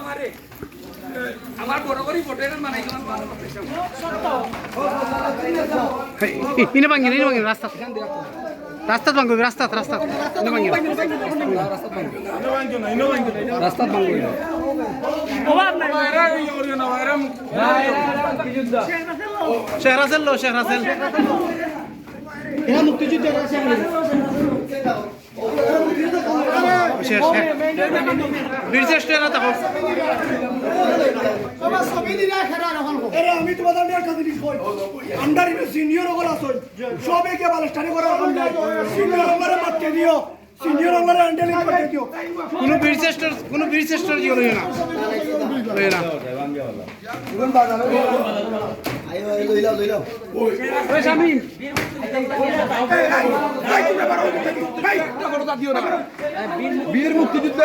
আমারে। বড় করে ফটো মানে ইনে ভাঙিন ইনে ভাঙিন রাস্তা। রাস্তাত ভাঙবে রাস্তাত রাস্তাত ইনে ভাঙিন রাস্তাত ভাঙবে। শেহরা সেল লো। শেহরা সেল বীরজেশ টেরা থাকো আমি তোমাদের নিয়ে জিনিস কই আন্ডার ইনে সিনিয়র ওগুলো আছে সব একে বলে স্টাডি করা সিনিয়র ওগুলো মারতে দিও সিনিয়র ওগুলো হ্যান্ডেলিং করতে দিও কোনো বীরশ্রেষ্ঠর কোনো বীরশ্রেষ্ঠর ইয়ে লইও না লইও না ওই শামিম বীর মুক্তিযুদ্ধ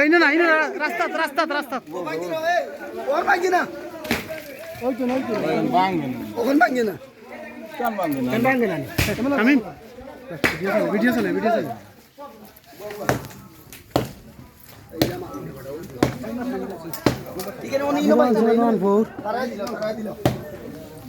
এই না না এই না রাস্তাত রাস্তাত রাস্তাত। ওর ভাঙি না? ওই তো ওই তো। ওখান ভাঙি না। কেন ভাঙি না? শামিম ভিডিও চলে ভিডিও চলে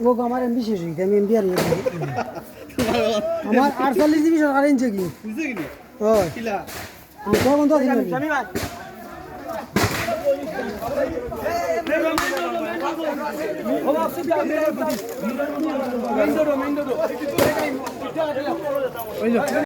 ও গো আমার এমবি শেষ হয়েছে আমি এমবি আর ইয়ে। আমার আটচল্লিশ জিবি সরকার ইনছে কি? হয়? ওই। যে।